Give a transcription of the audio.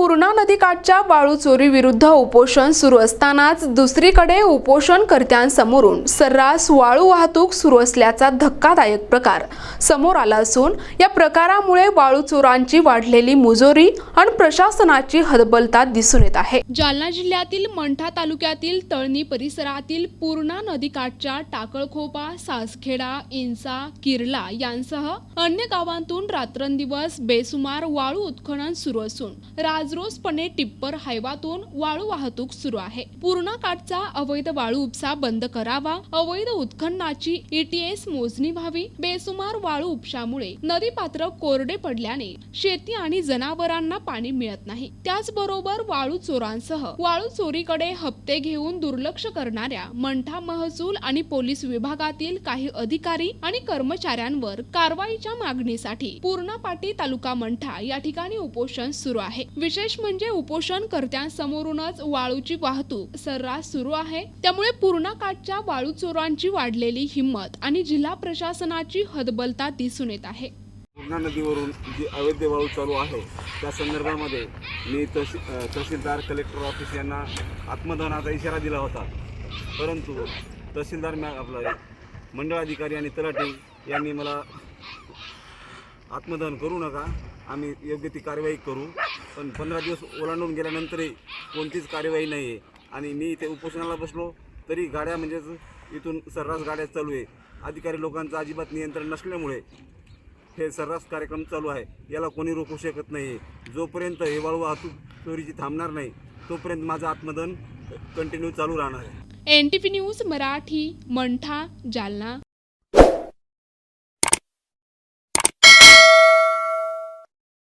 पूर्णा नदीकाठच्या वाळू चोरी विरुद्ध उपोषण सुरू असतानाच दुसरीकडे उपोषणकर्त्यांसमोरून सर्रास वाळू वाहतूक सुरू असल्याचा धक्कादायक प्रकार समोर आला असून या प्रकारामुळे वाळू चोरांची वाढलेली मुजोरी आणि प्रशासनाची हदबलता दिसून येत आहे. जालना जिल्ह्यातील मंठा तालुक्यातील तळणी परिसरातील पूर्णा नदीकाठच्या टाकळखोपा सासखेडा इंसा किर्ला यांसह अन्य गावांतून रात्रंदिवस बेसुमार वाळू उत्खनन सुरू असून राज काजरोसपणे टिप्पर हायवातून वाळू वाहतूक सुरू आहे. पूर्णा काठचा अवैध वाळू उपसा बंद करावा अवैध उत्खननाची ईटीएस मोजणी व्हावी बेसुमार वाळू उपशामुळे नदी पात्र कोरडे पडल्याने शेती आणि जनावरांना पाणी मिळत नाही. त्याचबरोबर वाळू चोरांसह वाळू चोरीकडे हप्ते घेऊन दुर्लक्ष करणाऱ्या मंठा महसूल आणि पोलीस विभागातील काही अधिकारी आणि कर्मचाऱ्यांवर कारवाईच्या मागणीसाठी पूर्णापाटी तालुका मंठा या ठिकाणी उपोषण सुरू आहे. विशेष म्हणजे उपोषणकर्त्यांसमोरूनच वाळूची वाहतूक सर्रास सुरू आहे. त्यामुळे पूर्णा काठच्या वाळू चोरांची वाढलेली हिंमत आणि जिल्हा प्रशासनाची हतबलता दिसून येत आहे. पूर्णा नदीवरून जी अवैध वाळू चालू आहे त्या संदर्भामध्ये मी तहसी तहसीलदार कलेक्टर ऑफिस यांना आत्मदहनाचा इशारा दिला होता. परंतु तहसीलदार मॅ आपला मंडळ अधिकारी आणि तलाठी यांनी मला आत्मदहन करू नका. आम्ही योग्य ती कारवाई करू. पण पंधरा दिवस ओलांडून गेल्यानंतरही कोणतीच कार्यवाही नाही आहे आणि मी इथे उपोषणाला बसलो तरी गाड्या म्हणजेच इथून सर्रास गाड्या चालू आहे. अधिकारी लोकांचं अजिबात नियंत्रण नसल्यामुळे हे सर्रास कार्यक्रम चालू आहे. याला कोणी रोखू शकत नाही जोपर्यंत हे वाळू वाहतूक चोरीची थांबणार नाही तोपर्यंत माझं आत्मदन कंटिन्यू चालू राहणार आहे. N T P news Marathi Mantha Jalna.